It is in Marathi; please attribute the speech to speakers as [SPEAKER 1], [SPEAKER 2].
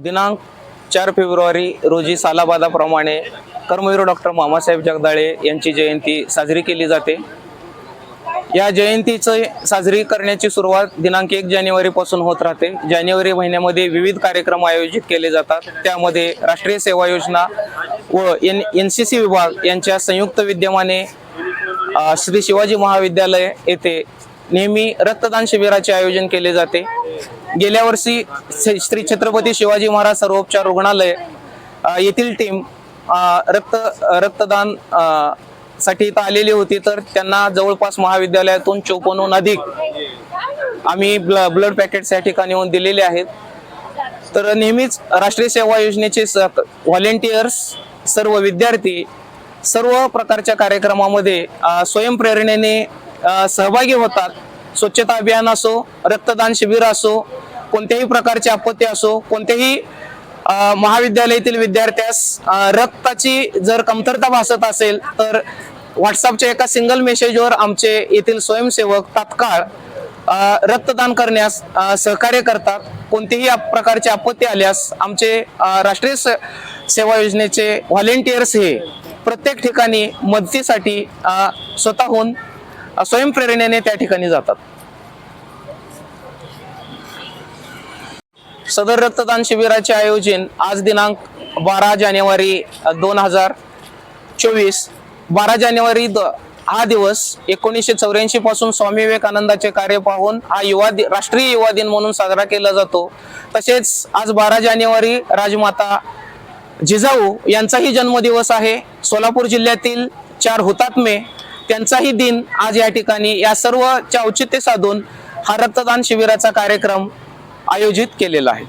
[SPEAKER 1] दिनांक चार फेब्रुवारी रोजी सालाबादाप्रमाणे कर्मवीर डॉक्टर मामासाहेब जगदाळे यांची जयंती साजरी केली जाते. या जयंतीचं साजरी करण्याची सुरुवात दिनांक एक जानेवारीपासून होत राहते. जानेवारी महिन्यामध्ये विविध कार्यक्रम आयोजित केले जातात. त्यामध्ये राष्ट्रीय सेवा योजना व एन एन सी सी विभाग यांच्या संयुक्त विद्यमाने श्री शिवाजी महाविद्यालय येथे नेहमी रक्तदान शिबिराचे आयोजन केले जाते. गेल्या वर्षी श्री श्री छत्रपती शिवाजी महाराज सर्वोपचार रुग्णालय येथील टीम रक्त रक्तदानसाठी इथं आलेली होती. तर त्यांना जवळपास महाविद्यालयातून चोपन्नहून अधिक आम्ही ब्ल ब्लड पॅकेट्स या ठिकाणी येऊन दिलेले आहेत. तर नेहमीच राष्ट्रीय सेवा योजनेचे व्हॉलेंटियर्स सर्व विद्यार्थी सर्व प्रकारच्या कार्यक्रमामध्ये स्वयंप्रेरणेने सहभागी होतात. स्वच्छता अभियान असो रक्तदान शिबिर असो कोणत्याही प्रकारची आपत्ती असो कोणत्याही महाविद्यालयातील विद्यार्थ्यास रक्ताची जर कमतरता भासत असेल तर व्हॉट्सअपच्या एका सिंगल मेसेजवर आमचे येथील स्वयंसेवक तात्काळ रक्तदान करण्यास सहकार्य करतात. कोणतीही प्रकारची आपत्ती आल्यास आमचे राष्ट्रीय सेवा योजनेचे व्हॉलेंटियर्स हे प्रत्येक ठिकाणी मदतीसाठी स्वतःहून स्वयंप्रेरणेने त्या ठिकाणी जातात. सदर रक्तदान शिबिराचे आयोजन आज दिनांक बारा जानेवारी दोन हजार चोवीस. बारा जानेवारी द हा दिवस एकोणीसशे चौऱ्याऐंशी पासून स्वामी विवेकानंदाचे कार्य पाहून हा युवा दि- राष्ट्रीय युवा दिन म्हणून साजरा केला जातो. तसेच आज बारा जानेवारी राजमाता जिजाऊ यांचाही जन्मदिवस आहे. सोलापूर जिल्ह्यातील चार हुतात्मे त्यांचाही दिन आज या ठिकाणी या सर्वचे औचित्य साधून हा रक्तदान शिबिराचा कार्यक्रम आयोजित केलेला आहे.